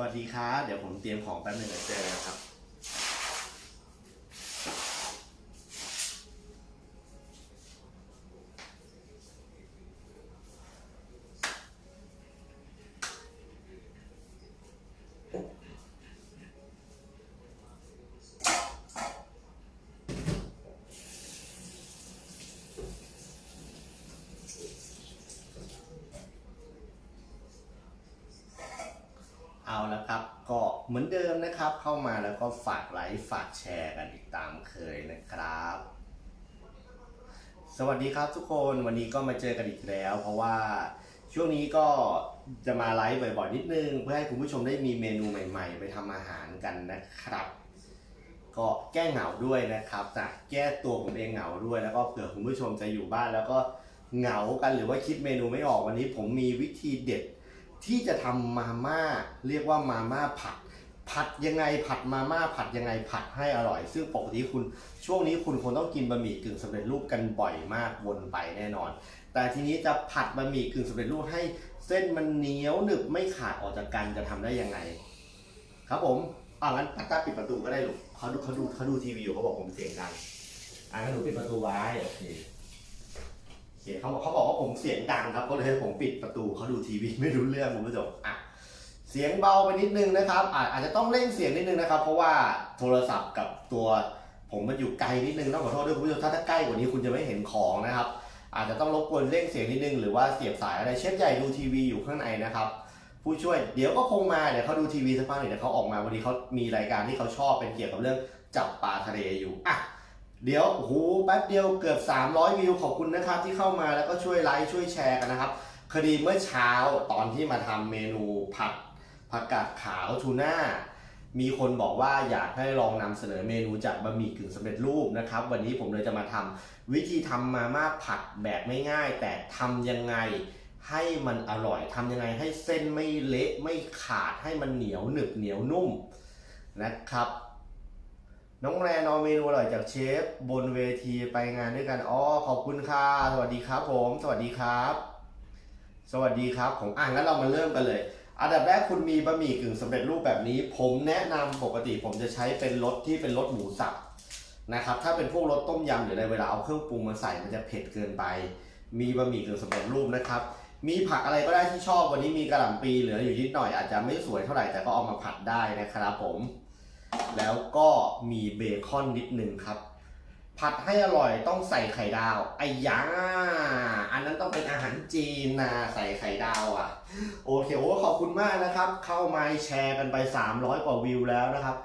วัสดีครับ เดี๋ยวผมเตรียมของแป๊บหนึงเจอนะครับ เอาละครับ ก็เหมือนเับเข้ามาแล้วก็ฝากไลค์ฝากแชร์กันอีกตามเคยนะครับ สวัสดีครับทุกคนวันนี้ก็มาเจอกันอีกแล้ว เพราะว่าช่วงนี้ก็จะมาไลฟ์บ่อยๆนิดนึง เพื่อให้คุณผู้ชมได้มีเมนูใหม่ ๆ ไปทำอาหารกันนะครับ ก็แก้เหงาด้วยนะครับนะแก้ตัวผมเองเหงาด้วยแล้วก็เผื่อคุณผู้ชมจะอยู่บ้านแล้วก็เหงากันหรือว่าคิดเมนูไม่ออกวันนี้ผมมีวิธีเด็ดที่จะทำมาม่าเรียกว่ามาม่าผัด ผัดยังไงผัดมาม่าผัดยังไงผัดให้อร่อย ซึ่งปกติคุณช่วงนี้คุณคงต้องกินบะหมี่กึ่งสำเร็จรูปกันบ่อยมากวนไปแน่นอน แต่ทีนี้จะผัดบะหมี่กึ่งสำเร็จรูปให้เส้นมันเหนียวหนึบไม่ขาดออกจากกันจะทำได้ยังไง ครับผมอ่างั้นตาตาปิดประตูก็ได้ลูกเขาดูเขาดูเขาดูทีวีอยู่เขาบอกผมเสียงดังอ่างั้นหนูปิดประตูไว้โอเคโอเคเขาเขาบอกว่าผมเสียงดังครับก็เลยให้ผมปิดประตูเขาดูทีวีไม่รู้เรื่องคุณผู้ชมอะ เสียงเบาไปนิดนึงนะครับอาอาจจะต้องเร่งเสียงนิดนึงนะครับ เพราะว่าโทรศัพท์กับตัวผมมันอยู่ไกลนิดนึงต้องขอโทษด้วยคุณผู้ชมถ้าถ้าใกล้กว่านี้คุณจะไม่เห็นของนะครับ อาจจะต้องรบกวนเร่งเสียงนิดนึงหรือว่าเสียบสายอะไรเชฟใหญ่ดูทีวีอยู่ข้างในนะครับ ผู้ช่วยเดี๋ยวก็คงมาเดี๋ยวเขาดูทีวีสักพักหนึ่งเดี๋ยวเขาออกมาวันนี้เขามีรายการที่เขาชอบเป็นเกี่ยวกับเรื่องจับปลาทะเลอยู่อะเดี๋ยวโอ้โหแป๊บเดียวเกือบ 300 วิวขอบคุณนะครับ ที่เข้ามาแล้วก็ช่วยไลค์ช่วยแชร์กันนะครับ คดีเมื่อเช้าตอนที่มาทำเมนูผัด ผักกาดขาวทูน่ามีคนบอกว่าอยากให้ลองนำเสนอเมนูจากบะหมี่กึ่งสำเร็จรูปนะครับ วันนี้ผมเลยจะมาทำวิธีทำมาม่าผัดแบบไม่ง่าย แต่ทำยังไงให้มันอร่อยทำยังไงให้เส้นไม่เละไม่ขาดให้มันเหนียวหนึบเหนียวนุ่มนะครับ น้องแรนเอาเมนูอร่อยจากเชฟ บนเวทีไปงานด้วยกันอ๋อขอบคุณค่ะสวัสดีครับผม สวัสดีครับ สวัสดีครับผมอะงั้นเรามาเริ่มกันเลย อันดับแรกคุณมีบะหมี่กึ่งสำเร็จรูปแบบนี้ ผมแนะนำปกติผมจะใช้เป็นรสที่เป็นรสหมูสับนะครับ ถ้าเป็นพวกรสต้มยำหรืออะไรเวลาเอาเครื่องปรุงมาใส่มันจะเผ็ดเกินไป มีบะหมี่กึ่งสำเร็จรูปนะครับ มีผักอะไรก็ได้ที่ชอบวันนี้มีกระหล่ำปีเหลืออยู่นิดหน่อยอาจจะไม่สวยเท่าไหร่แต่ก็เอามาผัดได้นะครับผม แล้วก็มีเบคอนนิดนึงครับ ผัดให้อร่อยต้องใส่ไข่ดาวไอ้ยา นนั้นต้องเป็นอาหารจีนนะใส่ไข่ดาวอะ โอเคโอ้ขอบคุณมากนะครับ เข้ามาแชร์กันไป 300 กว่าวิวแล้วนะครับ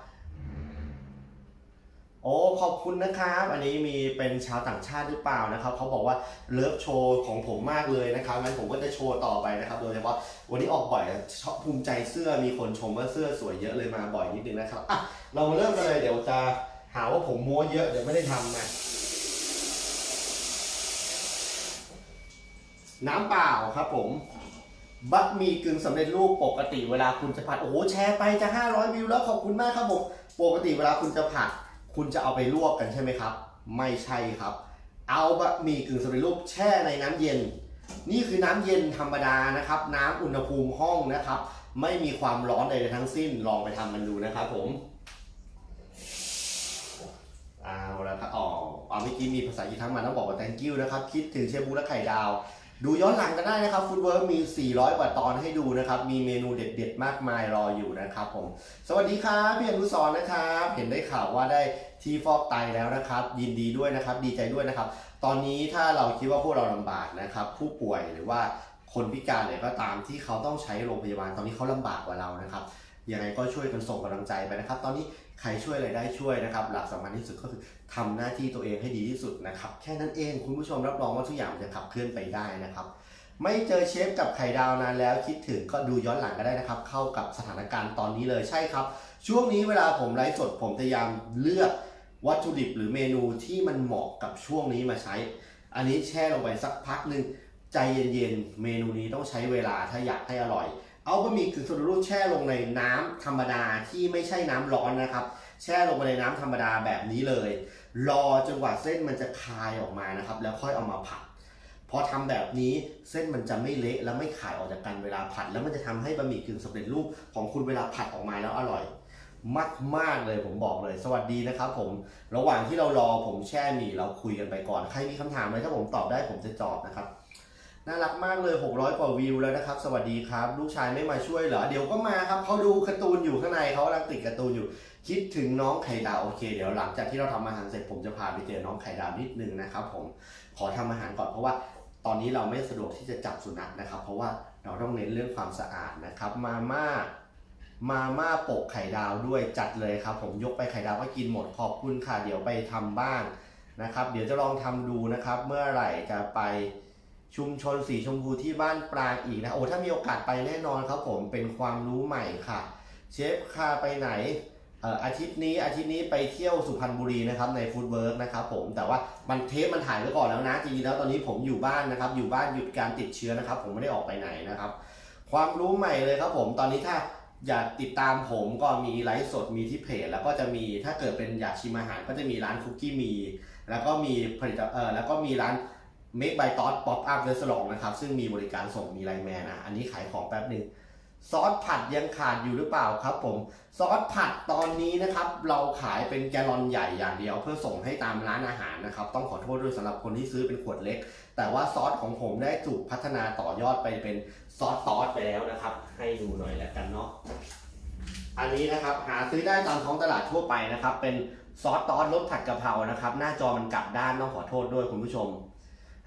โอ้ขอบคุณนะครับ อันนี้มีเป็นชาวต่างชาติหรือเปล่านะครับเขาบอกว่าเลิฟโชว์ของผมมากเลยนะครับงั้นผมก็จะโชว์ต่อไปนะครับ โดยเฉพาะวันนี้ออกบ่อยชอบภูมิใจเสื้อมีคนชมว่าเสื้อสวยเยอะเลยมาบ่อยนิดนึงนะครับอะเรามาเริ่มกันเลยเดี๋ยวจะหาว่าผมโม้เยอะเดี๋ยวไม่ได้ทำนะ น้ำเปล่าครับผมบะหมี่กึ่งสำเร็จรูปปกติเวลาคุณจะผัด โอ้โหแชร์ไปจะ 500 วิวแล้วขอบคุณมากครับผมปกติเวลาคุณจะผัด คุณจะเอาไปลวกกันใช่ไหมครับ ไม่ใช่ครับ เอาบะหมี่กึ่งสำเร็จรูปแช่ในน้ำเย็น นี่คือน้ำเย็นธรรมดานะครับ น้ำอุณหภูมิห้องนะครับ ไม่มีความร้อนใดๆทั้งสิ้นลองไปทำมันดูนะครับผมเอาแล้วครับอ๋อเอาเมื่อกี้มีภาษาอีทั้งมาต้องบอกว่า thank you นะครับ คิดถึงเชฟบูและไข่ดาว ดูย้อนหลังกันได้นะครับฟูดเวิร์มี 400 กว่าตอนให้ดูนะครับ มีเมนูเด็ดๆ มากมายรออยู่นะครับผม สวัสดีครับพี่อนุสรนะครับ เห็นได้ข่าวว่าได้ที่ฟอกไตแล้วนะครับ ยินดีด้วยนะครับ ดีใจด้วยนะครับ ตอนนี้ถ้าเราคิดว่าพวกเราลำบากนะครับ ผู้ป่วยหรือว่าคนพิการเนี่ยก็ตามที่เขาต้องใช้โรงพยาบาล ตอนนี้เขาลำบากกว่าเรานะครับยังไงก็ช่วยกันส่งกำลังใจไปนะครับ ตอนนี้ ใครช่วยอะไรได้ช่วยนะครับ หลักสำคัญที่สุดก็คือทำหน้าที่ตัวเองให้ดีที่สุดนะครับ แค่นั้นเองคุณผู้ชมรับรองว่าทุกอย่างจะขับเคลื่อนไปได้นะครับ ไม่เจอเชฟกับไข่ดาวนานแล้วคิดถึงก็ดูย้อนหลังก็ได้นะครับ เข้ากับสถานการณ์ตอนนี้เลยใช่ครับ ช่วงนี้เวลาผมไลฟ์สดผมพยายามเลือกวัตถุดิบหรือเมนูที่มันเหมาะกับช่วงนี้มาใช้ อันนี้แช่ลงไปสักพักหนึ่งใจเย็นๆ เมนูนี้ต้องใช้เวลาถ้าอยากให้อร่อย เอาบะหมี่กึ่งสำเร็จรูปแช่ลงในน้ำธรรมดาที่ไม่ใช่น้ำร้อนนะครับ แช่ลงไปในน้ำธรรมดาแบบนี้เลย รอจนกว่าเส้นมันจะคายออกมานะครับ แล้วค่อยเอามาผัดพอทำแบบนี้เส้นมันจะไม่เละและไม่ขาดออกจากกันเวลาผัด แล้วมันจะทำให้บะหมี่กึ่งสำเร็จรูปของคุณเวลาผัดออกมาแล้วอร่อยมากมากๆเลยผมบอกเลย สวัสดีนะครับผมระหว่างที่เรารอผมแช่หมี่เราคุยกันไปก่อน ใครมีคำถามอะไรถ้าผมตอบได้ผมจะตอบนะครับ น่ารักมากเลย 600 กว่าวิวแล้วนะครับ สวัสดีครับ ลูกชายไม่มาช่วยเหรอ เดี๋ยวก็มาครับเขาดูการ์ตูนอยู่ข้างในเขากำลังติดการ์ตูนอยู่ คิดถึงน้องไข่ดาวโอเค เดี๋ยวหลังจากที่เราทำอาหารเสร็จผมจะพาไปเจอน้องไข่ดาวนิดนึงนะครับผม ขอทำอาหารก่อนเพราะว่าตอนนี้เราไม่สะดวกที่จะจับสุนัขนะครับ เพราะว่าเราต้องเน้นเรื่องความสะอาดนะครับ มาม่ามาม่าโปกไข่ดาวด้วยจัดเลยครับ ผมยกไปไข่ดาวก็กินหมดขอบคุณค่ะเดี๋ยวไปทำบ้างนะครับ เดี๋ยวจะลองทำดูนะครับ เมื่อไหร่จะไป ชุมชนสีชมพูที่บ้านปรางอีกนะ โอ้ถ้ามีโอกาสไปแน่นอนครับผมเป็นความรู้ใหม่ค่ะ เชฟคาไปไหนเอ่ออาทิตย์นี้อาทิตย์นี้ไปเที่ยวสุพรรณบุรีนะครับในฟู้ดเวิร์กนะครับผมแต่ว่ามันเทปมันถ่ายไว้ก่อนแล้วนะจริงๆแล้วตอนนี้ผมอยู่บ้านนะครับ อยู่บ้านหยุดการติดเชื้อนะครับ ผมไม่ได้ออกไปไหนนะครับ ความรู้ใหม่เลยครับผมตอนนี้ถ้าอยากติดตามผมก็มีไลฟ์สดมีที่เพจ แล้วก็จะมีถ้าเกิดเป็นอยากชิมอาหารก็จะมีร้านคุกกี้มี แล้วก็มีผลิตเอ่อแล้วก็มีร้าน Make by t o s Pop Up Restaurant นะครับ ซึ่งมีบริการส่งมีไลน์แมนอะอันนี้ขายของแป๊บหนึ่งซอสผัดยังขาดอยู่หรือเปล่าครับผม ซอสผัดตอนนี้นะครับ เราขายเป็นแกลลอนใหญ่อย่างเดียว เพื่อส่งให้ตามร้านอาหารนะครับ ต้องขอโทษด้วยสำหรับคนที่ซื้อเป็นขวดเล็ก แต่ว่าซอสของผมได้ถูกพัฒนาต่อยอดไปเป็นซอสซอสไปแล้วนะครับ ให้ดูหน่อยแล้วกันเนาะอันนี้นะครับหาซื้อได้ตามท้องตลาดทั่วไปนะครับ เป็นซอสตอสรสผัดกะเพรานะครับ หน้าจอมันกลับด้านต้องขอโทษด้วยคุณผู้ชม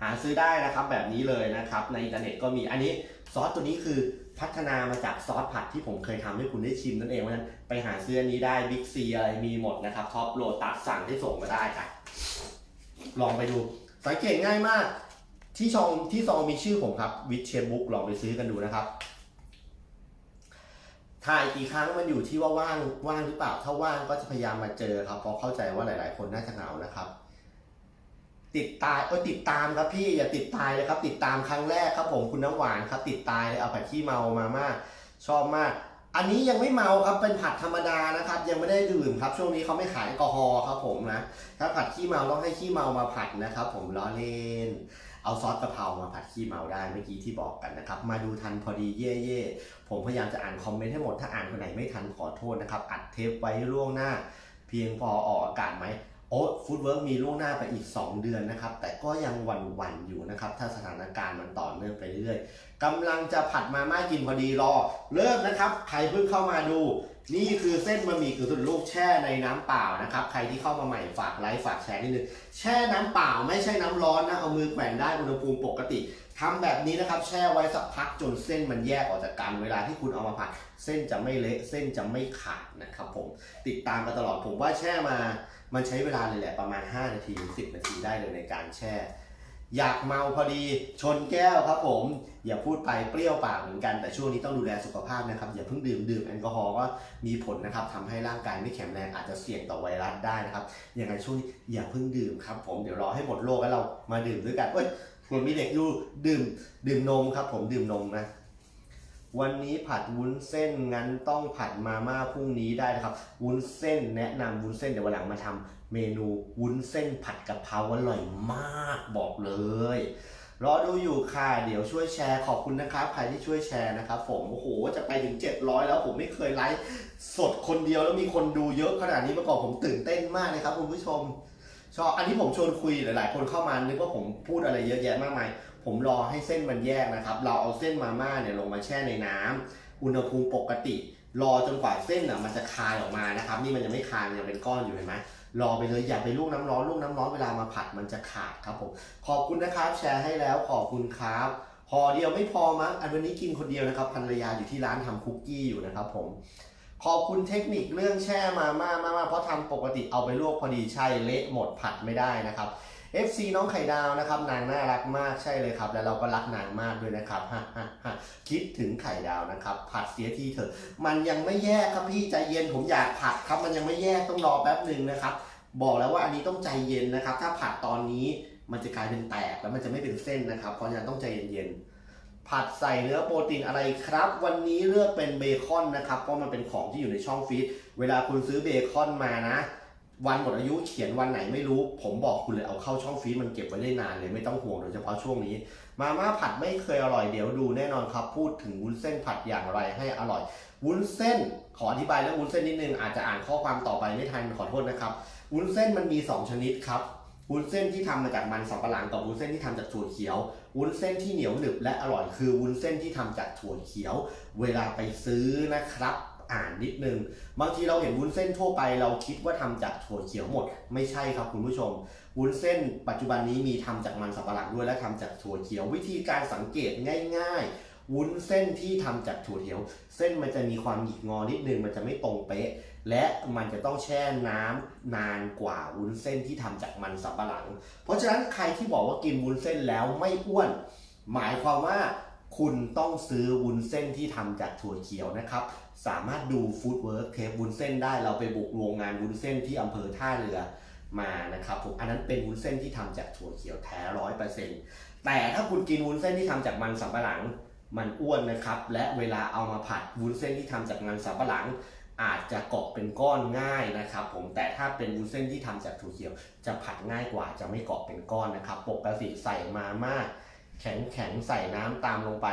หาซื้อได้นะครับแบบนี้เลยนะครับ ในอินเทอร์เน็ตก็มีอันนี้ซอสตัวนี้คือพัฒนามาจากซอสผัดที่ผมเคยทำให้คุณได้ชิมนั่นเองเพราะฉะนั้นไปหาซื้ออันนี้ได้บิ๊กซีอะไรมีหมดนะครับท็อปโลตัสสั่งที่ส่งมาได้ค่ะลองไปดูสังเกตง่ายมาก ที่ซองที่ซองมีชื่อผมครับวิชเชบุ๊กลองไปซื้อกันดูนะครับถ่ายกี่ครั้งมันอยู่ที่ว่าว่างว่างหรือเปล่า ถ้าว่างก็จะพยายามมาเจอครับเพราะเข้าใจว่าหลาย ๆ คนน่าจะเหงานะครับ ติดตายเออติดตามครับพี่อย่าติดตายเลยครับ ติดตามครั้งแรกครับผมคุณน้ำหวานครับ ติดตายเลยเอาผัดขี้เมามามาก ชอบมาก อันนี้ยังไม่เมาครับเป็นผัดธรรมดานะครับ ยังไม่ได้ดื่มครับ ช่วงนี้เขาไม่ขายแอลกอฮอล์ครับผมนะถ้าผัดขี้เมาต้องให้ขี้เมามาผัดนะครับ ผมล้อเล่นเอาซอสกะเพรามาผัดขี้เมาได้เมื่อกี้ที่บอกกันนะครับ มาดูทันพอดีเย่เย่ผมพยายามจะอ่านคอมเมนต์ให้หมดถ้าอ่านคนไหนไม่ทันขอโทษนะครับอัดเทปไว้ล่วงหน้า เพียงพอออกอากาศไหม โอ้ฟู้ดเวิร์กมีล่วงหน้าไปอีก 2 เดือนนะครับ แต่ก็ยังหวันๆอยู่นะครับ ถ้าสถานการณ์มันต่อเนื่องไปเรื่อยๆกำลังจะผัดมาม่ากินพอดีรอ เริ่มนะครับ ใครเพิ่งเข้ามาดู นี่คือเส้นบะหมี่กึ่งสำเร็จรูปแช่ในน้ำเปล่านะครับ ใครที่เข้ามาใหม่ฝากไลค์ฝากแชร์นิดนึงแช่น้ำเปล่าไม่ใช่น้ำร้อนนะเอามือแขวนได้อุณหภูมิปกติ ทำแบบนี้นะครับแช่ไว้สักพักจนเส้นมันแยกออกจากกันเวลาที่คุณเอามาผัด เส้นจะไม่เละเส้นจะไม่ขาดนะครับผมติดตามมาตลอดผมว่าแช่มา มันใช้เวลาเลยแหละประมาณ 5 นาทีถึง10 นาทีได้เลยในการแช่ อยากเมาพอดีชนแก้วครับผม อย่าพูดไปเปรี้ยวปากเหมือนกันแต่ช่วงนี้ต้องดูแลสุขภาพนะครับ อย่าเพิ่งดื่มดื่มแอลกอฮอล์ก็มีผลนะครับทำให้ร่างกายไม่แข็งแรงอาจจะเสี่ยงต่อไวรัสได้นะครับยังไงช่วงนี้อย่าเพิ่งดื่มครับผมเดี๋ยวรอให้หมดโรคแล้วเรามาดื่มด้วยกันเอ้ย คนมีเด็กอยู่ดื่ม ดื่มนมครับผมดื่มนมนะ วันนี้ผัดวุ้นเส้นงั้นต้องผัดมาม่าพรุ่งนี้ได้นะครับ วุ้นเส้นแนะนำวุ้นเส้นเดี๋ยววันหลังมาทำเมนูวุ้นเส้นผัดกะเพราอร่อยมากบอกเลยรอดูอยู่ค่ะเดี๋ยวช่วยแชร์ขอบคุณนะครับใครที่ช่วยแชร์นะครับผมโอ้โหจะไปถึง 700 แล้วผมไม่เคยไลฟ์สดคนเดียวแล้วมีคนดูเยอะขนาดนี้มาก่อนผมตื่นเต้นมากเลยครับคุณผู้ชม ชอบอันนี้ผมชวนคุยหลาย ๆ คนเข้ามานึกว่าผมพูดอะไรเยอะแยะมากมายผมรอให้เส้นมันแยกนะครับ เราเอาเส้นมาม่าเนี่ยลงมาแช่ในน้ำอุณหภูมิปกติ รอจนกว่าเส้นอะมันจะคายออกมานะครับ นี่มันยังไม่คายยังเป็นก้อนอยู่เห็นไหมรอไปเลยอย่าไปลูกน้ำร้อนลูกน้ำร้อนเวลามาผัดมันจะขาดครับผมขอบคุณนะครับ แชร์ให้แล้วขอบคุณครับพอเดียวไม่พอมั้งอันวันนี้กินคนเดียวนะครับภรรยาอยู่ที่ร้านทำคุกกี้อยู่นะครับผม ขอบคุณเทคนิคเรื่องแช่มาม่ามากๆเพราะทำปกติเอาไปลวกพอดีใช่เละหมดผัดไม่ได้นะครับ FC น้องไข่ดาวนะครับนางน่ารักมากใช่เลยครับ แล้วเราก็รักนางมากด้วยนะครับฮ่าฮ่าฮ่าคิดถึงไข่ดาวนะครับ ผัดเสียทีเถอะ มันยังไม่แยกครับพี่ใจเย็นผมอยากผัดครับ มันยังไม่แยกต้องรอแป๊บหนึ่งนะครับ บอกแล้วว่าอันนี้ต้องใจเย็นนะครับ ถ้าผัดตอนนี้มันจะกลายเป็นแตกแล้วมันจะไม่เป็นเส้นนะครับ เพราะฉะนั้นต้องใจเย็นๆ ผัดใส่เนื้อโปรตีนอะไรครับ วันนี้เลือกเป็นเบคอนนะครับเพราะมันเป็นของที่อยู่ในช่องฟรีซเวลาคุณซื้อเบคอนมานะ วันหมดอายุเขียนวันไหนไม่รู้ ผมบอกคุณเลยเอาเข้าช่องฟรีซมันเก็บไว้ได้นานเลยไม่ต้องห่วงโดยเฉพาะช่วงนี้ มาม่าผัดไม่เคยอร่อยเดี๋ยวดูแน่นอนครับ พูดถึงวุ้นเส้นผัดอย่างไรให้อร่อย วุ้นเส้น ขออธิบายเรื่องวุ้นเส้นนิดนึงอาจจะอ่านข้อความต่อไปไม่ทันขอโทษนะครับวุ้นเส้นมันมี 2 ชนิดครับวุ้นเส้นที่ทำมาจากมันสำปะหลังกับวุ้นเส้นที่ทำจากถั่วเขียว วุ้นเส้นที่เหนียวหนึบและอร่อยคือวุ้นเส้นที่ทำจากถั่วเขียว เวลาไปซื้อนะครับ อ่านนิดนึง บางทีเราเห็นวุ้นเส้นทั่วไป เราคิดว่าทำจากถั่วเขียวหมด ไม่ใช่ครับคุณผู้ชม วุ้นเส้นปัจจุบันนี้มีทำจากมันสำปะหลังด้วยและทำจากถั่วเขียววิธีการสังเกตง่าย ๆ วุ้นเส้นที่ทำจากถั่วเขียว เส้นมันจะมีความหยิกงอนิดนึงมันจะไม่ตรงเป๊ะ และมันจะต้องแช่น้ำนานกว่าวุ้นเส้นที่ทำจากมันสำปะหลัง เพราะฉะนั้นใครที่บอกว่ากินวุ้นเส้นแล้วไม่อ้วน หมายความว่าคุณต้องซื้อวุ้นเส้นที่ทำจากถั่วเขียวนะครับ สามารถดูฟู้ดเวิร์กเทปวุ้นเส้นได้เราไปบุกโรงงานวุ้นเส้นที่อำเภอท่าเรือมานะครับผมอันนั้นเป็นวุ้นเส้นที่ทำจากถั่วเขียวแท้ร้อยเปอร์เซ็นต์แต่ถ้าคุณกินวุ้นเส้นที่ทำจากมันสำปะหลัง มันอ้วนนะครับ และเวลาเอามาผัดวุ้นเส้นที่ทำจากมันสำปะหลัง อาจจะเกาะเป็นก้อนง่ายนะครับ ผมแต่ถ้าเป็นวุ้นเส้นที่ทำจากถั่วเขียว จะผัดง่ายกว่าจะไม่เกาะเป็นก้อนนะครับ ปกติใส่มาม่าแข็งแข็งใส่น้ำตามลงไป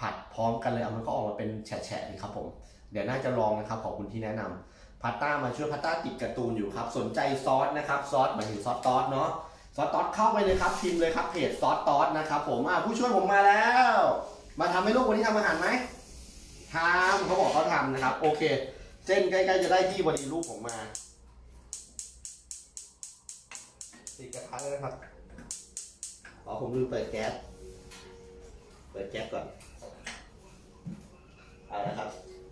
ผัดพร้อมกันเลยเอามันก็ออกมาเป็นแฉะๆดีครับผมเดี๋ยวน่าจะลองนะครับขอบคุณที่แนะนำพัตต้ามาช่วยพัตต้าติดการ์ตูนอยู่ครับ สนใจซอสนะครับซอสหมายถึงซอสตอสเนาะซอสตอสเข้าไปเลยครับพิมพ์เลยครับเพจซอสตอสนะครับผมผู้ช่วยผมมาแล้ว มาทำให้ลูกวันนี้ทำอาหารไหมทำเขาบอกเขาทำนะครับ โอเค เส้นใกล้ๆจะได้ที่พอดีลูกผมมาติดกระทะเลยนะครับอ๋อผมลืมเปิดแก๊ส เปิดแก๊สก่อนเอาละครับ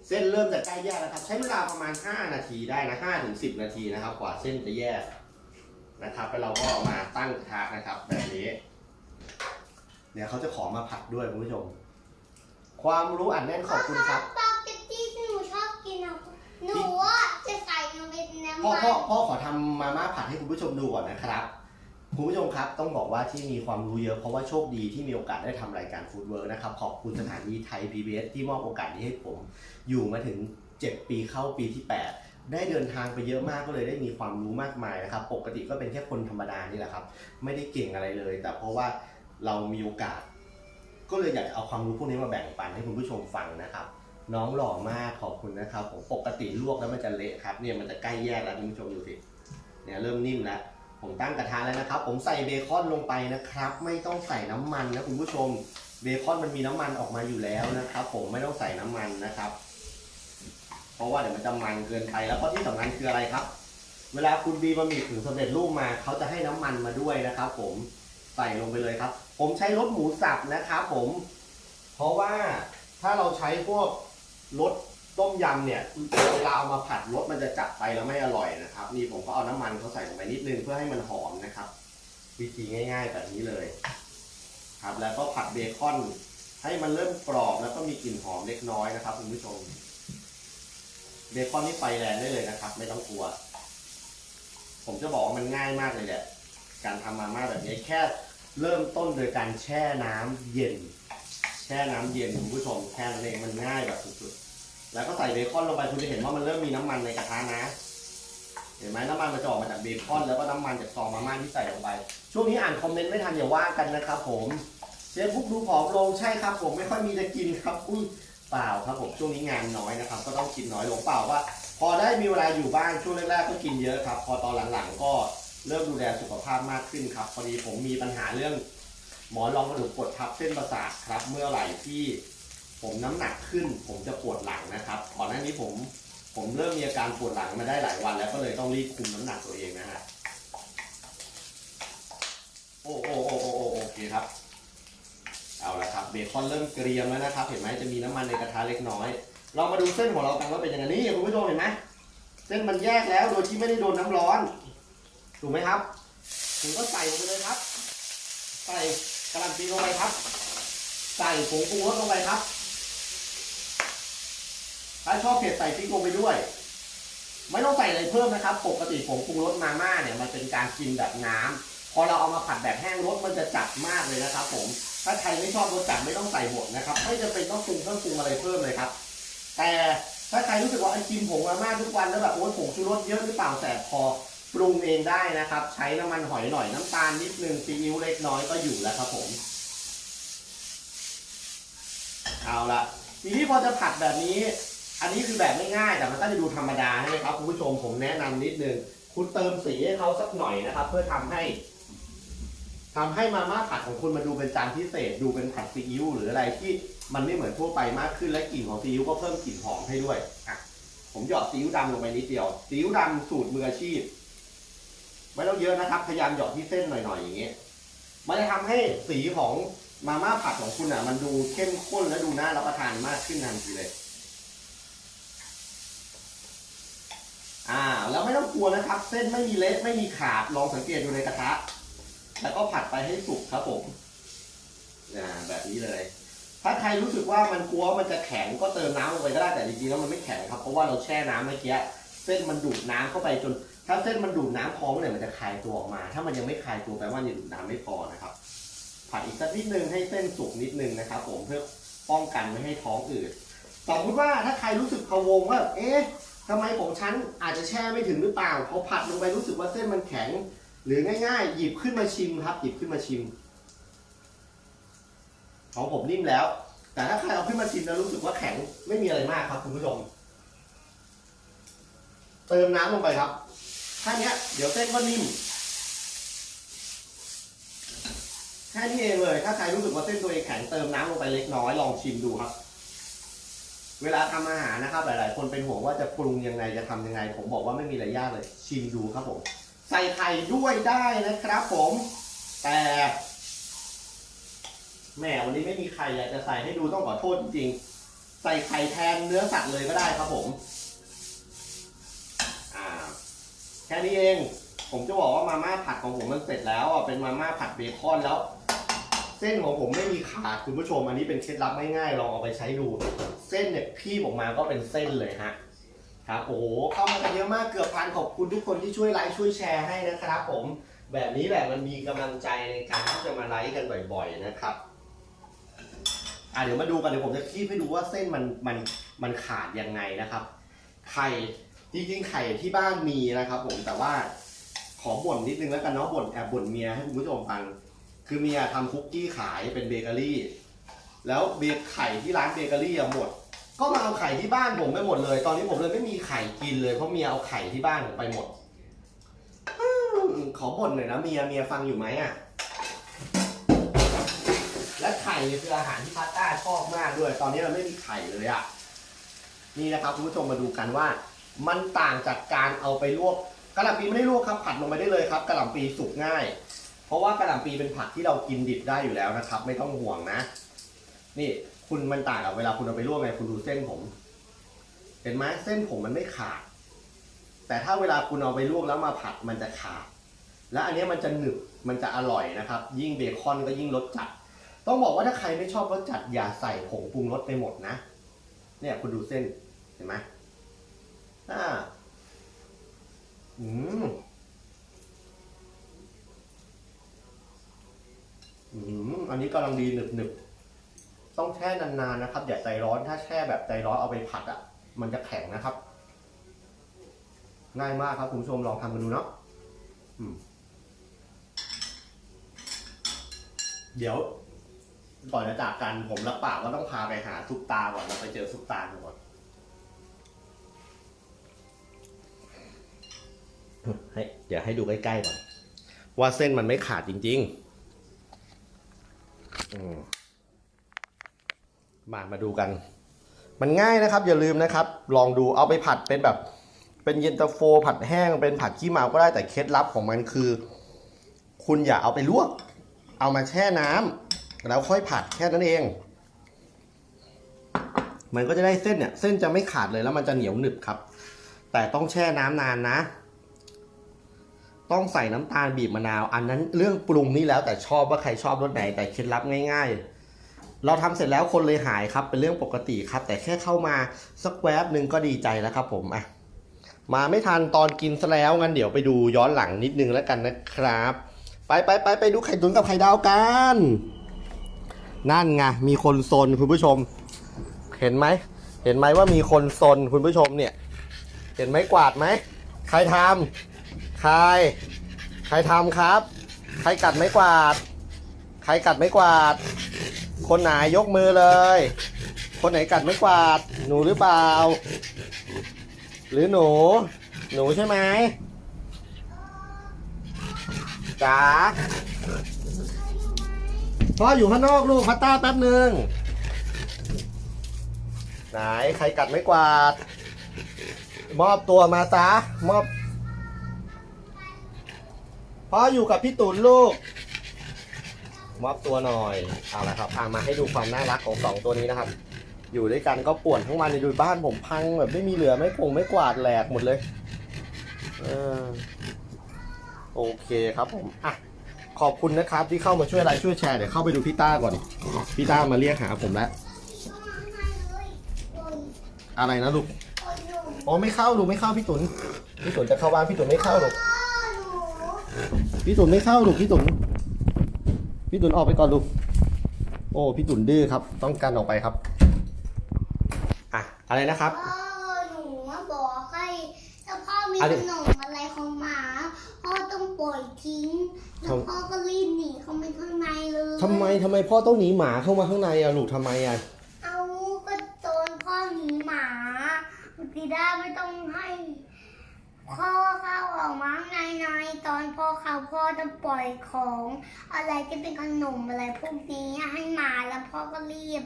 เส้นเริ่มจะใกล้แยกแล้วครับ ใช้เวลาประมาณ 5 นาทีได้นะ5ถึง10 นาทีนะครับ กว่าเส้นจะแยกนะครับแล้วเราก็มาตั้งกระทะนะครับ แบบนี้ เดี๋ยวเขาจะขอมาผัดด้วยคุณผู้ชม ความรู้อันแน่นขอบคุณครับสปาเกตตี้ที่หนูชอบกินอะหนูว่าจะใส่ลงไปในน้ำพ่อมันพ่อพ่อขอทำมาม่าผัดให้คุณผู้ชมดูก่อนนะครับ คุณผู้ชมครับต้องบอกว่าที่มีความรู้เยอะเพราะว่าโชคดีที่มีโอกาสได้ทำรายการฟู้ดเวิร์กนะครับ ขอบคุณสถานีไทย PBS ที่มอบโอกาสนี้ให้ผม อยู่มาถึง 7 ปีเข้าปีที่ 8 ได้เดินทางไปเยอะมากก็เลยได้มีความรู้มากมายนะครับ ปกติก็เป็นแค่คนธรรมดานี่แหละครับ ไม่ได้เก่งอะไรเลย แต่เพราะว่าเรามีโอกาส ก็เลยอยากจะเอาความรู้พวกนี้มาแบ่งปันให้คุณผู้ชมฟังนะครับ น้องหล่อมากขอบคุณนะครับผมปกติลวกแล้วมันจะเละครับเนี่ยมันจะใกล้แยกแล้วคุณผู้ชมดูสิเนี่ยเริ่มนิ่มแล้วผมตั้งกระทะแล้วนะครับ ผมใส่เบคอนลงไปนะครับ ไม่ต้องใส่น้ำมันนะคุณผู้ชมเบคอนมันมีน้ำมันออกมาอยู่แล้วนะครับ ผมไม่ต้องใส่น้ำมันนะครับ เพราะว่าเดี๋ยวมันจะมันเกินไปแล้วก็ที่สำคัญคืออะไรครับ เวลาคุณบีบะหมี่ถึงสำเร็จรูปมาเขาจะให้น้ำมันมาด้วยนะครับ ผมใส่ลงไปเลยครับ ผมใช้รสหมูสับนะครับผม เพราะว่าถ้าเราใช้พวกรสต้มยำเนี่ยเวลาเอามาผัดรสมันจะจัดไปแล้วไม่อร่อยนะครับ นี่ผมก็เอาน้ำมันเขาใส่ลงไปนิดนึงเพื่อให้มันหอมนะครับ วิธีง่าย ๆ แบบนี้เลย ครับ แล้วก็ผัดเบคอน ให้มันเริ่มกรอบแล้วก็มีกลิ่นหอมเล็กน้อยนะครับคุณผู้ชม เบคอนนี่ไฟแรงได้เลยนะครับ ไม่ต้องกลัว ผมจะบอกว่ามันง่ายมากเลยแหละการทำมาม่าแบบนี้แค่ เริ่มต้นโดยการแช่น้ำเย็น แช่น้ำเย็นคุณผู้ชมแค่นั้นเองมันง่ายแบบสุดๆแล้วก็ใส่เบคอนลงไปคุณจะเห็นว่ามันเริ่มมีน้ำมันในกระทะนะเห็นไหมน้ำมันมันจะออกมาจากเบคอนแล้วก็น้ำมันจากซองมาม่าที่ใส่ลงไปช่วงนี้อ่านคอมเมนต์ไม่ทันอย่าว่ากันนะครับผมเชฟฟุกดูผอมลงใช่ครับ ผมไม่ค่อยมีจะกินครับอุ้ยเปล่าครับผมช่วงนี้งานน้อยนะครับ ก็ต้องกินน้อยลงเปล่าว่า พอได้มีเวลาอยู่บ้านช่วงแรกๆก็กินเยอะครับ พอตอนหลังๆก็ เริ่มดูแลสุขภาพมากขึ้นครับพอดีผมมีปัญหาเรื่อง หมอนรองกระดูกกดทับเส้นประสาทครับ เมื่อไหร่ที่ผมน้ำหนักขึ้น ผมจะปวดหลังนะครับก่อนหน้านี้ผมผมเริ่มมีอาการปวดหลังมาได้หลายวัน แล้วก็เลยต้องรีบคุมน้ำหนักตัวเองนะฮะโอ้โอ้โอ้โอ้โอ้โอเคครับ เอาละครับเบคอนเริ่มเกรียมแล้วนะครับ เห็นไหมจะมีน้ำมันในกระทะเล็กน้อย เรามาดูเส้นของเรากันว่าเป็นยังไงนี่คุณผู้ชมเห็นไหมเส้นมันแยกแล้วโดยที่ไม่ได้โดนน้ำร้อน ถูกไหมครับผมก็ใส่ลงไปเลยครับ ใส่กระลำปีลงไปครับ ใส่ผงปรุงรสลงไปครับ ถ้าชอบเผ็ดใส่พริกลงไปด้วย ไม่ต้องใส่อะไรเพิ่มนะครับ ปกติผงปรุงรสมาม่าเนี่ยมันเป็นการกินแบบน้ำพอเราเอามาผัดแบบแห้งรสมันจะจัดมากเลยนะครับ ผม ถ้าใครไม่ชอบรสจัดไม่ต้องใส่หมดนะครับ ไม่จำเป็นต้องปรุงเครื่องปรุงอะไรเพิ่มเลยครับ แต่ถ้าใครรู้สึกว่าไอ้กินผงมาม่าทุกวันแล้วแบบโอ้ยผงชูรสเยอะหรือเปล่าแสบคอ ปรุงเองได้นะครับ ใช้น้ำมันหอยหน่อยน้ำตาลนิดนึงซีอิ๊วเล็กน้อยก็อยู่แล้วครับผมเอาละทีนี้พอจะผัดแบบนี้ อันนี้คือแบบไม่ง่ายแต่มันก็จะดูธรรมดาใช่ไหมครับคุณผู้ชมผมแนะนำนิดนึงคุณเติมสีให้เขาสักหน่อยนะครับ เพื่อทำให้ทำให้มาม่าผัดของคุณมาดูเป็นจานพิเศษ ดูเป็นผัดซีอิ๊วหรืออะไรที่มันไม่เหมือนทั่วไปมากขึ้นและกลิ่นของซีอิ๊วก็เพิ่มกลิ่นหอมให้ด้วยอะผมหยอดซีอิ๊วดำลงไปนิดเดียวซีอิ๊วดำสูตรมืออาชีพ ไม่ต้องเยอะนะครับ พยายามหยอดที่เส้นหน่อยๆอย่างเงี้ยมันจะทำให้สีของมาม่าผัดของคุณอะ มันดูเข้มข้นและดูน่ารับประทานมากขึ้นทันทีเลย อ่า แล้วไม่ต้องกลัวนะครับ เส้นไม่มีเละไม่มีขาดลองสังเกตดูในกระทะ แล้วก็ผัดไปให้สุกครับผมอ่าแบบนี้เลย ถ้าใครรู้สึกว่ามันกลัวมันจะแข็งก็เติมน้ำลงไปก็ได้แต่จริงๆแล้วมันไม่แข็งครับเพราะว่าเราแช่น้ำเมื่อกี้เส้นมันดูดน้ำเข้าไปจน ถ้าเส้นมันดูดน้ำพอเมื่อไหร่มันจะคลายตัวออกมา ถ้ามันยังไม่คลายตัวแปลว่ายังดูดน้ำไม่พอนะครับ ผัดอีกสักนิดนึงให้เส้นสุกนิดนึงนะครับ ผมเพื่อป้องกันไม่ให้ท้องอืดสมมติว่าถ้าใครรู้สึกพะวงว่าเอ๊ะทำไมของฉันอาจจะแช่ไม่ถึงหรือเปล่าพอผัดลงไปรู้สึกว่าเส้นมันแข็ง หรือง่าย ๆ หยิบขึ้นมาชิมครับ หยิบขึ้นมาชิม ของผมนิ่มแล้ว แต่ถ้าใครเอาขึ้นมาชิมแล้วรู้สึกว่าแข็งไม่มีอะไรมากครับคุณผู้ชม เติมน้ำลงไปครับ แค่เนี้ยเดี๋ยวเส้นก็นิ่มแค่นี้เองเลย ถ้าใครรู้สึกว่าเส้นตัวเองแข็งเติมน้ำลงไปเล็กน้อยลองชิมดูครับ เวลาทำอาหารนะครับ หลาย ๆ คนเป็นห่วงว่าจะปรุงยังไงจะทำยังไง ผมบอกว่าไม่มีอะไรยากเลย ชิมดูครับผม ใส่ไข่ด้วยได้นะครับผม แต่แหมวันนี้ไม่มีไข่อยากจะใส่ให้ดูต้องขอโทษจริงๆใส่ไข่แทนเนื้อสัตว์เลยก็ได้ครับผม อ่า แค่นี้เอง ผมจะบอกว่ามาม่าผัดของผมมันเสร็จแล้วอะเป็นมาม่าผัดเบคอนแล้ว เส้นของผมไม่มีขาดคุณผู้ชมอันนี้เป็นเคล็ดลับง่ายๆลองเอาไปใช้ดู เส้นเนี่ยพี่ออกมาก็เป็นเส้นเลยฮะครับโอ้โหเข้ามากันเยอะมากเกือบพันขอบคุณทุกคนที่ช่วยไลค์ช่วยแชร์ให้นะครับผมแบบนี้แหละมันมีกำลังใจในการที่จะมาไลค์กันบ่อย ๆ นะครับอะเดี๋ยวมาดูกันเดี๋ยวผมจะคีบให้ดูว่าเส้นมันมันมันขาดยังไงนะครับไข่ จริงๆไข่ที่บ้านมีนะครับผมแต่ว่าขอบ่นนิดนึงแล้วกันเนาะบ่นแอบบ่นเมียให้คุณผู้ชมฟัง คือเมียทำคุกกี้ขายเป็นเบเกอรี่ แล้วเบเกไข่ที่ร้านเบเกอรี่อะหมด ก็มาเอาไข่ที่บ้านผมไปหมดเลย ตอนนี้ผมเลยไม่มีไข่กินเลยเพราะเมียเอาไข่ที่บ้านผมไปหมดอืมขอบ่นหน่อยนะเมียเมียฟังอยู่ไหมอะและไข่คืออาหารที่พัตต้าชอบมากด้วย ตอนนี้เราไม่มีไข่เลยอะนี่นะครับคุณผู้ชมมาดูกันว่า มันต่างจากการเอาไปลวกกะหล่ำปีไม่ได้ลวกครับผัดลงไปได้เลยครับกะหล่ำปีสุกง่าย เพราะว่ากะหล่ำปีเป็นผักที่เรากินดิบได้อยู่แล้วนะครับ ไม่ต้องห่วงนะ นี่คุณมันต่างกับเวลาคุณเอาไปลวกไงคุณดูเส้นผม เห็นไหมเส้นผมมันไม่ขาด แต่ถ้าเวลาคุณเอาไปลวกแล้วมาผัดมันจะขาด และอันนี้มันจะหนึบมันจะอร่อยนะครับ ยิ่งเบคอนก็ยิ่งรสจัด ต้องบอกว่าถ้าใครไม่ชอบรสจัดอย่าใส่ผงปรุงรสไปหมดนะ เนี่ยคุณดูเส้นเห็นไหม อ่าอืมอืมอันนี้กำลังดีหนึบหนึบๆต้องแช่นานๆนะครับ อย่าใจร้อนถ้าแช่แบบใจร้อนเอาไปผัดอะ มันจะแข็งนะครับ ง่ายมากครับคุณผู้ชมลองทำกันดูเนาะเดี๋ยว ก่อนจะจากกันผมรับปากว่าต้องพาไปหาซุปตาก่อนเราไปเจอซุปตาก่อน ให้เดี๋ยวให้ดูใกล้ๆก่อน ว่าเส้นมันไม่ขาดจริงๆอืมมามาดูกัน มันง่ายนะครับ อย่าลืมนะครับ ลองดูเอาไปผัดเป็นแบบ เป็นเย็นตาโฟ ผัดแห้ง เป็นผัดขี้เมาก็ได้แต่เคล็ดลับของมันคือ คุณอย่าเอาไปลวก เอามาแช่น้ำแล้วค่อยผัดแค่นั้นเองมันก็จะได้เส้นเนี่ย เส้นจะไม่ขาดเลยแล้วมันจะเหนียวหนึบครับ แต่ต้องแช่น้ำนานนะ ต้องใส่น้ำตาลบีบมะนาว อันนั้นเรื่องปรุงนี่แล้วแต่ชอบว่าใครชอบรสไหนแต่เคล็ดลับง่าย ๆ เราทำเสร็จแล้วคนเลยหายครับเป็นเรื่องปกติครับ แต่แค่เข้ามาสักแวบหนึ่งก็ดีใจแล้วครับผมอะมาไม่ทันตอนกินซะแล้วงั้นเดี๋ยวไปดูย้อนหลังนิดนึงแล้วกันนะครับ ไปไปไปไปดูไข่ตุ๋นกับไข่ดาวกัน นั่นไงมีคนโซนคุณผู้ชม เห็นไหมเห็นไหมว่ามีคนซนคุณผู้ชมเนี่ย เห็นไหมกวาดไหมใครทำ ใคร ใครทำครับ ใครกัดไม้กวาด ใครกัดไม้กวาด คนไหนยกมือเลย คนไหนกัดไม้กวาด หนูหรือเปล่า หรือหนู หนูใช่ไหมจ๋าพ่ออยู่ข้างนอกลูกพัตตาแป๊บหนึ่งไหนใครกัดไม้กวาด มอบตัวมาซะมอบ พ่ออยู่กับพี่ตุนลูก มอบตัวหน่อยเอาละครับพามาให้ดูความน่ารักของสองตัวนี้นะครับ อยู่ด้วยกันก็ป่วนทั้งวันในดูบ้านผมพังแบบไม่มีเหลือไม่คงไม่กวาดแหลกหมดเลยเออโอเคครับผมอะขอบคุณนะครับที่เข้ามาช่วยไลค์ช่วยแชร์เดี๋ยวเข้าไปดูพี่ต้าก่อนพี่ต้ามาเรียกหาผมแล้วอะไรนะลูกอ๋อไม่เข้าลูกไม่เข้าพี่ตุนพี่ตุนจะเข้าบ้านพี่ตุนไม่เข้าลูก พ่อหนูพี่ตุนไม่เข้าลูกพี่ตุนพี่ตุนออกไปก่อนลูก โอ้พี่ตุนดื้อครับ ต้องการออกไปครับ อะอะไรนะครับพ่อหนูบอกให้ถ้าพ่อมีอะขไรนมอะไรของหมาพ่อต้องปล่อยทิ้งแล้วพ่อก็รีบหนีเข้าไปข้างในเลยทำไมทำไมพ่อต้องหนีหมาเข้ามาข้างในอะลูกทำไมอะเอาก็โดนพ่อหนีหมาทีด้าไม่ต้องให้ พ่อเข้าออกมาข้างในในตอนพ่อเข้าพ่อจะปล่อยของ อะไรที่เป็นขนมอะไรพวกนี้ให้หมาแล้วพ่อก็รีบ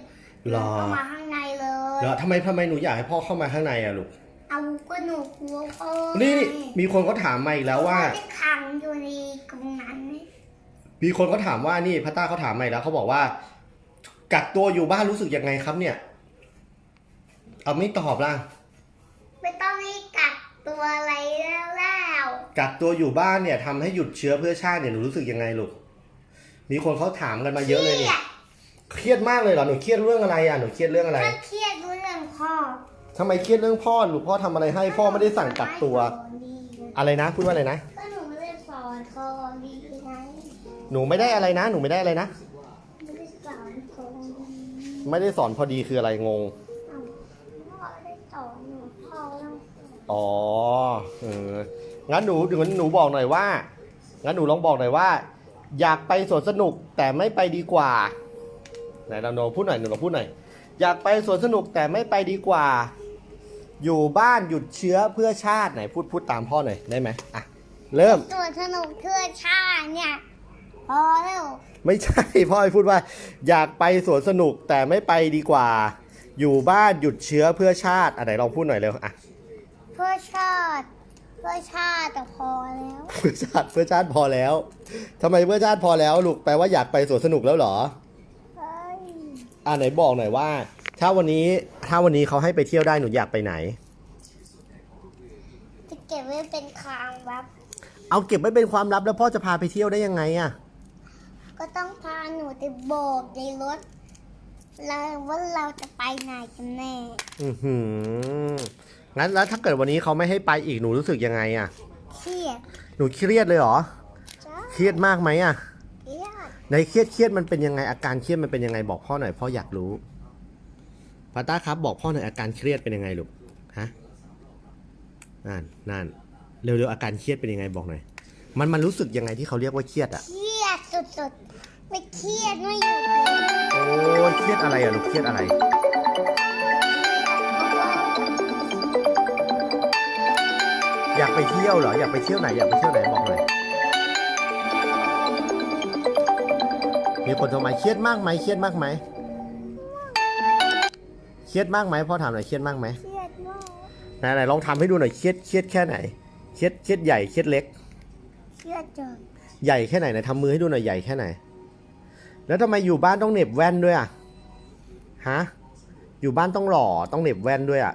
รอ เข้ามาข้างในเลยแล้วทำไมทำไมหนูอยากให้พ่อเข้ามาข้างในอะลูก เอาก็หนูกลัวพ่อนี่นี่มีคนเขาถามมาอีกแล้วว่า พ่อที่ขังอยู่ในตรงนั้นมีคนเขาถามว่านี่พัตต้าเขาถามมาอีกแล้วเขาบอกว่า กักตัวอยู่บ้านรู้สึกยังไงครับเนี่ย เอาไม่ตอบล่ะ ไม่ต้องให้กัก ตัวอะไรแล้วแล้วกักตัวอยู่บ้านเนี่ยทำให้หยุดเชื้อเพื่อชาติเนี่ยหนูรู้สึกยังไงลูก มีคนเขาถามกันมาเยอะเลยนี่เครียดมากเลยเหรอ หนูเครียดเรื่องอะไรอะ หนูเครียดเรื่องอะไรถ้าเครียดเรื่องพ่อทำไมเครียดเรื่องพ่อลูกพ่อทำอะไรให้พ่อไม่ได้สั่งกักตัว อะไรนะ พูดว่าอะไรนะ ก็หนูไม่ได้สอนพ่อดีไงหนูไม่ได้อะไรนะ หนูไม่ได้อะไรนะ ไม่ได้สอนพ่อดีไม่ได้สอนพอดีคืออะไรงง อ้าวพ่อได้สอนหนูพ่อต้อง อ๋อเอองั้นหนูงั้นหนูบอกหน่อยว่า งั้นหนูลองบอกหน่อยว่า อยากไปสวนสนุกแต่ไม่ไปดีกว่า ไหนเราโนพูดหน่อยหนูลองพูดหน่อย อยากไปสวนสนุกแต่ไม่ไปดีกว่า อยู่บ้านหยุดเชื้อเพื่อชาติไหนพูดพูดตามพ่อหน่อยได้ไหมอะเริ่มส่วนสนุกเพื่อชาติเนี่ยพอแล้วไม่ใช่ พ่อให้พูดว่า อยากไปสวนสนุกแต่ไม่ไปดีกว่า อยู่บ้านหยุดเชื้อเพื่อชาติอะไหนลองพูดหน่อยเร็วอะ เพื่อชาติ เพื่อชาติแต่พอแล้ว เพื่อชาติเพื่อชาติพอแล้วทำไมเพื่อชาติพอแล้วลูกแปลว่าอยากไปสวนสนุกแล้วเหรอเฮ้ยอ่าไหนบอกหน่อยว่า ถ้าวันนี้ถ้าวันนี้เขาให้ไปเที่ยวได้หนูอยากไปไหน จะเก็บไว้เป็นคางวับเอาเก็บไว้เป็นความลับแล้วพ่อจะพาไปเที่ยวได้ยังไงอะก็ต้องพาหนูไปโบกในรถ แล้วว่าเราจะไปไหนกันแน่ อือหือ งั้นแล้วถ้าเกิดวันนี้เขาไม่ให้ไปอีกหนูรู้สึกยังไงอะเครียดหนูเครียดเลยเหรอ จ้าเครียดมากไหมอะเครียดในเครียดเครียดมันเป็นยังไงอาการเครียดมันเป็นยังไงบอกพ่อหน่อยพ่ออยากรู้พาต้าครับบอกพ่อหน่อยอาการเครียดเป็นยังไงลูกฮะนั่นนั่นเร็วๆอาการเครียดเป็นยังไงบอกหน่อยมันมันรู้สึกยังไงที่เขาเรียกว่าเครียดอะเครียดสุดๆ ไม่เครียดไม่หยุดเลยโอ้ยเครียดอะไรอะลูกเครียดอะไร อยากไปเที่ยวเหรอ อยากไปเที่ยวไหน อยากไปเที่ยวไหนบอกหน่อย มีคนโทรมาเครียดมากไหมเครียดมากไหมเครียดมากไหมพ่อถามหน่อยเครียดมากไหมเครียดมากไหนไหนลองทำให้ดูหน่อยเครียดเครียดแค่ไหนเครียดเครียดใหญ่เครียดเล็กเครียดจนใหญ่แค่ไหนไหนทำมือให้ดูหน่อยใหญ่แค่ไหน แล้วทำไมอยู่บ้านต้องเหน็บแว่นด้วยอะฮะอยู่บ้านต้องหล่อต้องเหน็บแว่นด้วยอะ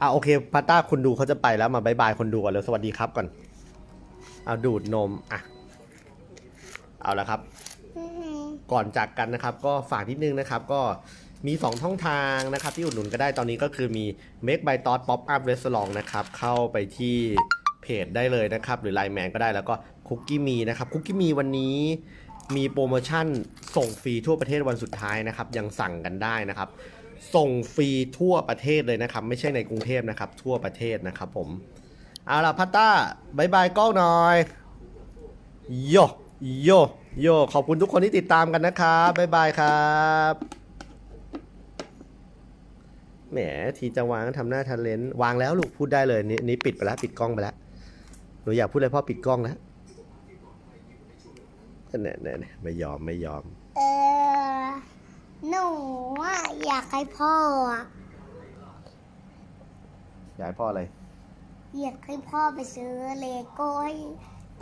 อะโอเคพาต้าคนดูเขาจะไปแล้วมาบายบายคนดูก่อนเลยสวัสดีครับก่อนเอาดูดนมอะเอาละครับ ก่อนจากกันนะครับ ก็ฝากนิดนึงนะครับ ก็มี 2 ช่องทางนะครับ ที่อุดหนุนก็ได้ตอนนี้ก็คือมี Make by t o t Pop Up Restaurant นะครับ เข้าไปที่เพจได้เลยนะครับ หรือ Line Man ก็ได้แล้วก็คุกกี้มีนะครับคุกกี้มีวันนี้มีโปรโมชั่นส่งฟรีทั่วประเทศวันสุดท้ายนะครับ ยังสั่งกันได้นะครับ ส่งฟรีทั่วประเทศเลยนะครับ ไม่ใช่ในกรุงเทพนะครับ ทั่วประเทศนะครับผม เอาล่ะพัตตาบายบายกล้องหน่อย โย โย โย ขอบคุณทุกคนที่ติดตามกันนะครับบายบายครับแหมทีจะวางทำหน้าทันเลนวางแล้วลูกพูดได้เลยนี่นี่ปิดไปแล้วปิดกล้องไปแล้วหนูอยากพูดอะไรพ่อปิดกล้องแล้วเนี่ยเนี่ยเนี่ยไม่ยอมไม่ยอม หนูอะอยากให้พ่ออะอยากให้พ่ออะไร อยากให้พ่อไปซื้อเลโก้ให้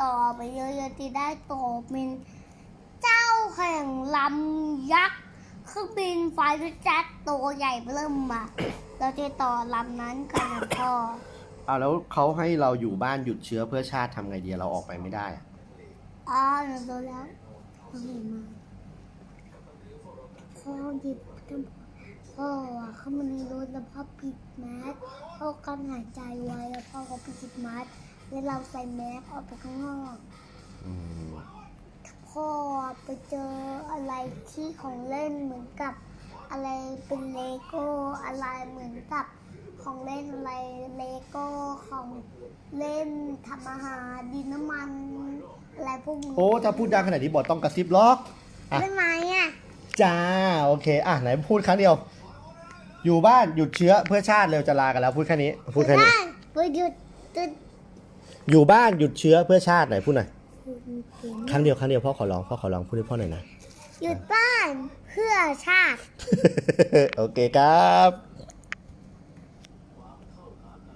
ต่อไปเยอะๆที่ได้โตเป็นเจ้าแห่งลำยักษ์เครื่องบินไฟฟ้าแจ็ตตัวใหญ่เริ่มมาเราจะต่อลำนั้นกันนะพ่อเอาแล้วเขาให้เราอยู่บ้านหยุดเชื้อเพื่อชาติทำไงดีเราออกไปไม่ได้อะอ๋อหนูรู้แล้วหนูเห็นมา พ่อหยิบพ่ออะเข้ามาในรถแล้วพ่อปิดแมสพ่อกั้นหายใจไว้แล้วพ่อก็ปิดแมสแล้วเราใส่แมสออกไปข้างนอกอืมพ่อไปเจออะไรที่ของเล่นเหมือนกับอะไรเป็นเลโก้อะไรเหมือนกับของเล่นอะไรเลโก้ของเล่นทำอาหารดินน้ำมันอะไรพวกนี้โอ้ถ้าพูดดังขนาดนี้บอกต้องกระซิบล็อกอะได้ไหมอะ จ้า โอเค อะ ไหนพูดครั้งเดียว อยู่บ้านหยุดเชื้อเพื่อชาติเร็วจะลากันแล้ว พูดแค่นี้ พูดแค่นี้ได้ไปหยุดตึดอยู่บ้านหยุดเชื้อเพื่อชาติไหนพูดหน่อยหยุดครั้งเดียวครั้งเดียวพ่อขอร้องพ่อขอร้องพูดให้พ่อหน่อยนะ หยุดบ้านเพื่อชาติ โอเคครับ